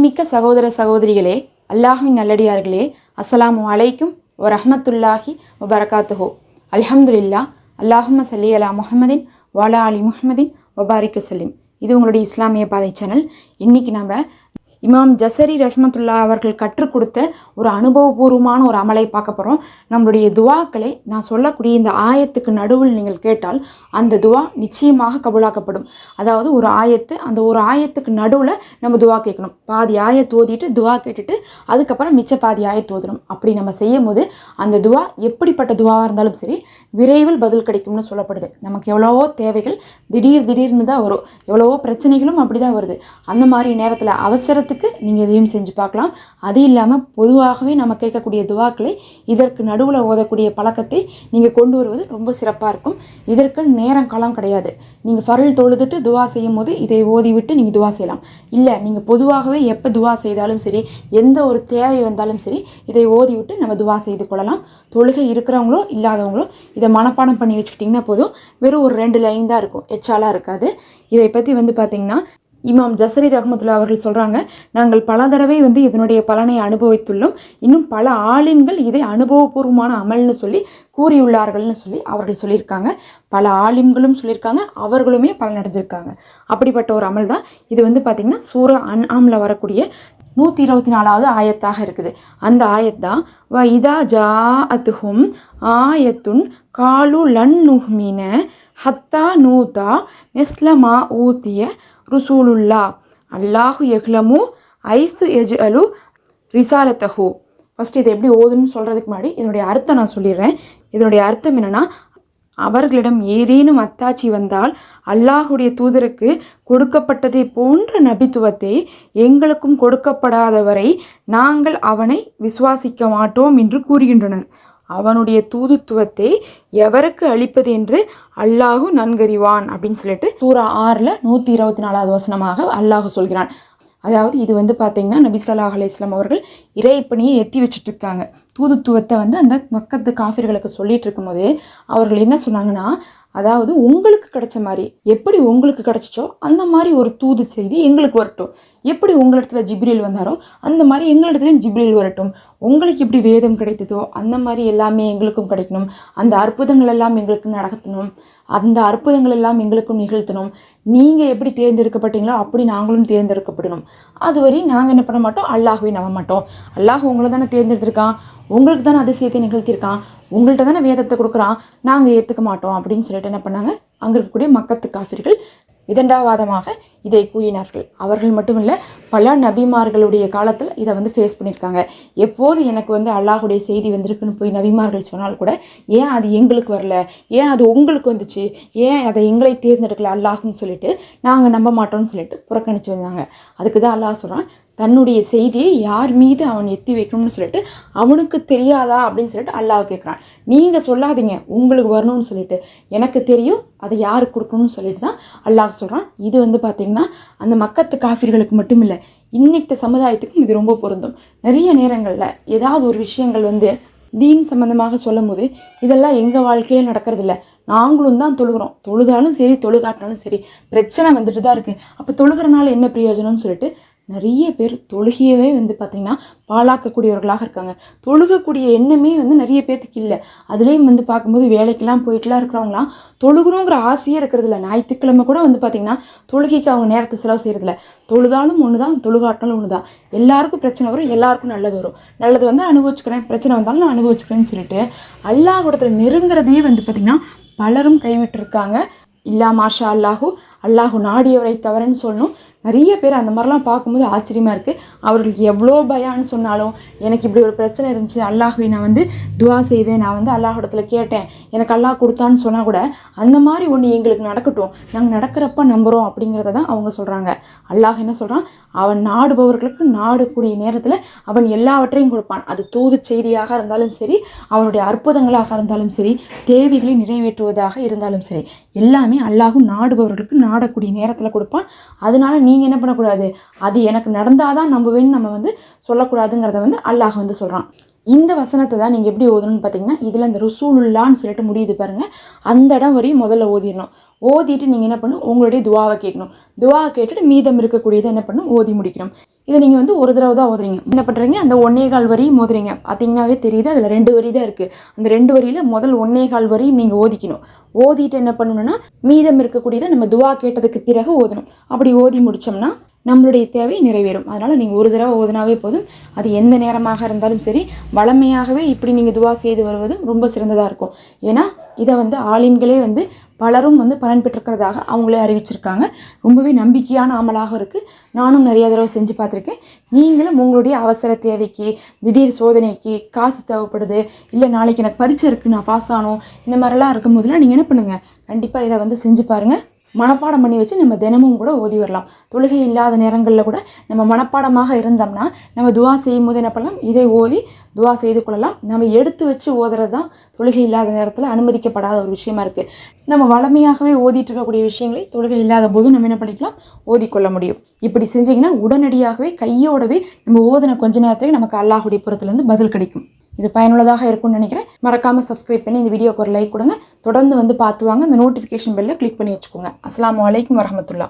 கனிமிக்க சகோதர சகோதரிகளே அல்லாஹின் நல்லடியார்களே அஸ்ஸலாமு அலைக்கும் வ ரஹ்மத்துல்லாஹி வ பரகாத்துஹோ அல்ஹம்துலில்லா சல்லி அலா முஹம்மதின் வாலா அலி முஹம்மதின் வபாரிக்கு சலீம் இது உங்களுடைய இஸ்லாமிய பாதை சேனல். இன்னைக்கு நம்ம இமாம் ஜசரி ரஹ்மத்துல்லா அவர்கள் கற்றுக் கொடுத்த ஒரு அனுபவபூர்வமான ஒரு அமலை பார்க்க போகிறோம் நம்மளுடைய துவாக்களை நான் சொல்லக்கூடிய இந்த ஆயத்துக்கு நடுவில் நீங்கள் கேட்டால் அந்த துவா நிச்சயமாக கபூலாக்கப்படும். அதாவது ஒரு ஆயத்து அந்த ஒரு ஆயத்துக்கு நடுவில் நம்ம துவா கேட்கணும். பாதி ஆயத்து ஓதிட்டு துவா கேட்டுட்டு அதுக்கப்புறம் மிச்ச பாதி ஆயத்து ஓதணும். அப்படி நம்ம செய்யும் போது அந்த துவா எப்படிப்பட்ட துவாவாக இருந்தாலும் சரி விரைவில் பதில் கிடைக்கும்னு சொல்லப்படுது. நமக்கு எவ்வளவோ தேவைகள் திடீர் திடீர்னு தான் வரும். எவ்வளவோ பிரச்சனைகளும் அப்படி தான் வருது. அந்த மாதிரி நேரத்தில் அவசரத்துக்கு நீங்கள் இதையும் செஞ்சு பார்க்கலாம். அது இல்லாமல் பொதுவாகவே நம்ம கேட்கக்கூடிய துவாக்களை இதற்கு நடுவில் ஓதக்கூடிய பழக்கத்தை நீங்கள் கொண்டு வருவது ரொம்ப சிறப்பாக இருக்கும். இதற்கு நேரம் காலம் கிடையாது. நீங்கள் ஃபருள் தொழுதுட்டு துவா செய்யும் போது இதை ஓதி விட்டு நீங்கள் துவா செய்யலாம். இல்லை நீங்கள் பொதுவாகவே எப்போ துவா செய்தாலும் சரி எந்த ஒரு தேவை வந்தாலும் சரி இதை ஓதி விட்டு நம்ம துவா செய்து கொள்ளலாம். தொழுகை இருக்கிறவங்களோ இல்லாதவங்களோ இதை மனப்பாடம் பண்ணி வச்சுக்கிட்டிங்கன்னா போதும். வெறும் ஒரு ரெண்டு லைன் தான் இருக்கும். எச்சாலாக இருக்காது. இதை பற்றி வந்து பார்த்திங்கன்னா இமாம் ஜசரி ரஹமத்துல்லா அவர்கள் சொல்கிறாங்க நாங்கள் பல தடவை வந்து இதனுடைய பலனை அனுபவித்துள்ளோம். இன்னும் பல ஆலிம்கள் இதை அனுபவபூர்வமான அமல்னு சொல்லி கூறியுள்ளார்கள்னு சொல்லி அவர்கள் சொல்லியிருக்காங்க. பல ஆலிம்களும் சொல்லியிருக்காங்க அவர்களுமே பலனடைஞ்சிருக்காங்க. அப்படிப்பட்ட ஒரு அமல் தான். இது வந்து பார்த்திங்கன்னா சூர அன் வரக்கூடிய நூற்றி இருபத்தி நாலாவது ஆயத்தாக இருக்குது. அந்த ஆயத் தான் வ இதா ஜா அத்துஹும் ஆயத்துன் காலு லன் நுஹ்மின ஹத்தா நூதா மெஸ்லமா ஊத்திய ருசூலுல்லா. அல்லாஹு எஹ்லமு ஐசு எஜ் அலு ரிசாலத்தஹு. ஃபஸ்ட் இதை எப்படி ஓதுன்னு சொல்கிறதுக்கு முன்னாடி இதனுடைய அர்த்தம் நான் சொல்லிடுறேன். இதனுடைய அர்த்தம் என்னென்னா அவர்களிடம் ஏதேனும் அத்தாச்சி வந்தால் அல்லாஹுடைய தூதருக்கு கொடுக்கப்பட்டதை போன்ற நபித்துவத்தை எங்களுக்கும் கொடுக்கப்படாதவரை நாங்கள் அவனை விசுவாசிக்க மாட்டோம் என்று கூறுகின்றனர். அவனுடைய தூதுத்துவத்தை எவருக்கு அளிப்பது என்று அல்லாஹு நன்கறிவான் அப்படின்னு சொல்லிட்டு தூரா ஆறில் நூற்றி இருபத்தி நாலாவது வசனமாக அல்லாஹு சொல்கிறான். அதாவது இது வந்து பார்த்திங்கன்னா நபிசல்லாஹ் ஸல்லல்லாஹு இஸ்லாம் அவர்கள் இறைப்பணியை எத்தி வச்சுட்டு இருக்காங்க தூதுத்துவத்தை வந்து அந்த மக்கத்து காஃபிர்களுக்கு சொல்லிட்டு இருக்கும்போது அவர்கள் என்ன சொன்னாங்கன்னா அதாவது உங்களுக்கு கிடைச்ச மாதிரி எப்படி உங்களுக்கு கிடைச்சிச்சோ அந்த மாதிரி ஒரு தூது செய்தி எங்களுக்கு வரட்டும். எப்படி உங்களிடத்துல ஜிப்ரியல் வந்தாரோ அந்த மாதிரி எங்களிடத்துலையும் ஜிப்ரியல் வரட்டும். உங்களுக்கு எப்படி வேதம் கிடைத்ததோ அந்த மாதிரி எல்லாமே எங்களுக்கும் கிடைக்கணும். அந்த அற்புதங்கள் எல்லாம் எங்களுக்கு நடத்தணும் அந்த அற்புதங்கள் எல்லாம் எங்களுக்கும் நிகழ்த்தணும். நீங்கள் எப்படி தேர்ந்தெடுக்கப்பட்டீங்களோ அப்படி நாங்களும் தேர்ந்தெடுக்கப்படணும். அதுவரை நாங்கள் என்ன பண்ண மாட்டோம்? அல்லாஹ்வை நம்ப மாட்டோம். அல்லாஹ் உங்களை தானே தேர்ந்தெடுத்திருக்கான். உங்களுக்கு தானே அதிசயத்தை நிகழ்த்தியிருக்கான். உங்கள்கிட்ட தானே வேதத்தை கொடுக்குறான். நாங்கள் ஏற்றுக்க மாட்டோம் அப்படின்னு சொல்லிட்டு என்ன பண்ணாங்க? அங்கே இருக்கக்கூடிய மக்கத்து காஃபிர்கள் இரண்டாவாதமாக இதை கூறினார்கள். அவர்கள் மட்டுமில்லை பல நபிமார்களுடைய காலத்தில் இதை வந்து ஃபேஸ் பண்ணியிருக்காங்க. எப்போது எனக்கு வந்து அல்லாஹுடைய செய்தி வந்திருக்குன்னு போய் நபிமார்கள் சொன்னால் கூட ஏன் அது எங்களுக்கு வரல? ஏன் அது உங்களுக்கு வந்துச்சு? ஏன் அதை எங்களை தேர்ந்தெடுக்கல அல்லாஹ்னு சொல்லிட்டு நாங்கள் நம்ப மாட்டோம்னு சொல்லிட்டு புறக்கணித்து வந்தாங்க. அதுக்கு தான் அல்லாஹ் சொல்கிறான் தன்னுடைய செய்தியை யார் மீது அவன் எத்தி வைக்கணும்னு சொல்லிட்டு அவனுக்கு தெரியாதா அப்படின்னு சொல்லிட்டு அல்லாஹ் கேட்குறான் நீங்கள் சொல்லாதீங்க உங்களுக்கு வரணும்னு சொல்லிட்டு. எனக்கு தெரியும் அதை யார் கொடுக்கணும்னு சொல்லிட்டு தான் அல்லாஹ் சொல்கிறான் இது வந்து பார்த்திங்கன்னா அந்த மக்கத்து காஃபிர்களுக்கு மட்டும் இல்லை இன்னைக்கு சமுதாயத்துக்கும் இது ரொம்ப பொருந்தும். நிறைய நேரங்களில் ஏதாவது ஒரு விஷயங்கள் வந்து தீன் சம்மந்தமாக சொல்லும் போது இதெல்லாம் எங்கள் வாழ்க்கையில நடக்கிறதில்ல. நாங்களும் தான் தொழுகிறோம். தொழுதாலும் சரி தொழுகாட்டினாலும் சரி பிரச்சனை வந்துட்டு தான் இருக்குது அப்போ தொழுகிறனால என்ன பிரயோஜனம்னு சொல்லிட்டு நிறைய பேர் தொழுகையவே வந்து பார்த்திங்கன்னா பாழாக்கக்கூடியவர்களாக இருக்காங்க. தொழுகக்கூடிய எண்ணமே வந்து நிறைய பேர்த்துக்கு இல்லை. அதுலேயும் வந்து பார்க்கும்போது வேலைக்கெல்லாம் போயிட்டுலாம் இருக்கிறவங்களாம் தொழுகணுங்கிற ஆசையே இருக்கிறதில்ல. ஞாயிற்றுக்கிழமை கூட வந்து பார்த்திங்கன்னா தொழுகைக்கு அவங்க நேரத்தை செலவு செய்கிறதில்ல தொழுதாலும் ஒன்று தான் தொழுகாட்டினாலும் ஒன்று தான் எல்லாருக்கும் பிரச்சனை வரும் எல்லாருக்கும் நல்லது வரும். நல்லது வந்து அனுபவிச்சுக்கிறேன் பிரச்சனை வந்தாலும் நான் அனுபவிச்சுக்கிறேன்னு சொல்லிட்டு அல்லாஹ் கூடத்தில் நெருங்கிறதே வந்து பார்த்திங்கன்னா பலரும் கைவிட்டிருக்காங்க. இல்லா மாஷா அல்லாஹூ அல்லாஹு நாடியவரை தவறேன்னு சொல்லணும். நிறைய பேர் அந்த மாதிரிலாம் பார்க்கும்போது ஆச்சரியமாக இருக்குது அவர்களுக்கு எவ்வளோ பயான்னு சொன்னாலும் எனக்கு இப்படி ஒரு பிரச்சனை இருந்துச்சு. அல்லாஹுவை நான் வந்து துவா செய்தேன். நான் வந்து அல்லாஹிடத்தில் கேட்டேன். எனக்கு அல்லாஹ் கொடுத்தான்னு சொன்னால் கூட அந்த மாதிரி ஒன்று எங்களுக்கு நடக்கட்டும். நாங்கள் நடக்கிறப்ப நம்புகிறோம் அப்படிங்கிறத தான் அவங்க சொல்கிறாங்க அல்லாஹ் என்ன சொல்கிறான் அவன் நாடுபவர்களுக்கு நாடக்கூடிய நேரத்தில் அவன் எல்லாவற்றையும் கொடுப்பான். அது தூது செய்தியாக இருந்தாலும் சரி அவனுடைய அற்புதங்களாக இருந்தாலும் சரி தேவைகளை நிறைவேற்றுவதாக இருந்தாலும் சரி எல்லாமே அல்லாஹும் நாடுபவர்களுக்கு நாடக்கூடிய நேரத்தில் கொடுப்பான். அதனால் நீங்கள் என்ன பண்ணக்கூடாது? அது எனக்கு நடந்தாதான் நம்புவேன்னு நம்ம வந்து சொல்லக்கூடாதுங்கிறத வந்து அல்லாஹ் வந்து சொல்கிறான் இந்த வசனத்தை தான் நீங்கள் எப்படி ஓதணும்னு பார்த்தீங்கன்னா இதில் இந்த ருசூலுல்லான்னு சொல்லிட்டு முடியுது பாருங்கள் அந்த இடம் வரையும் முதல்ல ஓதிடணும். ஓதிட்டு நீங்கள் என்ன பண்ணணும்? உங்களுடைய துவாவை கேட்கணும். துவா கேட்டுட்டு மீதம் இருக்கக்கூடியதை என்ன பண்ணணும்? ஓதி முடிக்கணும். இதை நீங்கள் வந்து ஒரு தடவை தான் ஓதுறீங்க. என்ன பண்ணுறீங்க அந்த ஒன்னே கால் வரியும் ஓதுறீங்க. பார்த்தீங்கன்னாவே தெரியுது. அதில் ரெண்டு வரி தான் இருக்குது அந்த ரெண்டு வரியில் முதல் ஒன்னே கால் வரியும் நீங்கள் ஓதிக்கணும். ஓதிட்டு என்ன பண்ணணும்னா மீதம் இருக்கக்கூடியதை நம்ம துவா கேட்டதுக்கு பிறகு ஓதணும். அப்படி ஓதி முடித்தோம்னா நம்மளுடைய தேவை நிறைவேறும். அதனால் நீங்கள் ஒரு தடவை ஓதுனாவே போதும். அது எந்த நேரமாக இருந்தாலும் சரி வளமையாகவே இப்படி நீங்கள் துவா செய்து வருவதும் ரொம்ப சிறந்ததாக இருக்கும். ஏன்னா இதை வந்து ஆலிம்களே வந்து பலரும் வந்து பலன் பெற்றிருக்கிறதாக அவங்களே அறிவிச்சிருக்காங்க. ரொம்பவே நம்பிக்கையான அமலாக இருக்குது நானும் நிறைய தடவை செஞ்சு பார்த்துருக்கேன். நீங்களும் உங்களுடைய அவசர தேவைக்கு திடீர் சோதனைக்கு காசு தேவைப்படுது இல்லை நாளைக்கு எனக்கு பரிச்சை இருக்குது நான் பாஸ் ஆகணும் இந்த மாதிரிலாம் இருக்கும் போதெல்லாம் நீங்கள் என்ன பண்ணுங்கள் கண்டிப்பாக இதை வந்து செஞ்சு பாருங்கள் மனப்பாடம் பண்ணி வச்சு நம்ம தினமும் கூட ஓதி வரலாம். தொழுகை இல்லாத நேரங்களில் கூட நம்ம மனப்பாடமாக இருந்தோம்னா நம்ம துவா செய்யும் போது என்ன பண்ணலாம்? இதை ஓதி துவா செய்து கொள்ளலாம். நம்ம எடுத்து வச்சு ஓதுறது தான் தொழுகை இல்லாத நேரத்தில் அனுமதிக்கப்படாத ஒரு விஷயமா இருக்குது நம்ம வளமையாகவே ஓதிட்டு இருக்கக்கூடிய விஷயங்களை தொழுகை இல்லாத போது நம்ம என்ன பண்ணிக்கலாம்? ஓதிக்கொள்ள முடியும். இப்படி செஞ்சிங்கன்னா உடனடியாகவே கையோடவே நம்ம ஓதின கொஞ்ச நேரத்துலேயே நமக்கு அல்லாஹுடைய புறத்துலேருந்து பதில் கிடைக்கும். இது பயனுள்ளதாக இருக்கும்னு நினைக்கிறேன். மறக்காமல் சப்ஸ்கிரைப் பண்ணி இந்த வீடியோக்கு ஒரு லைக் கொடுங்க. தொடர்ந்து வந்து பார்த்து வாங்க. இந்த நோட்டிஃபிகேஷன் பெல்லை கிளிக் பண்ணி வச்சுக்கோங்க. அஸ்லாம் அலைக்கும் வரமத்துல்லா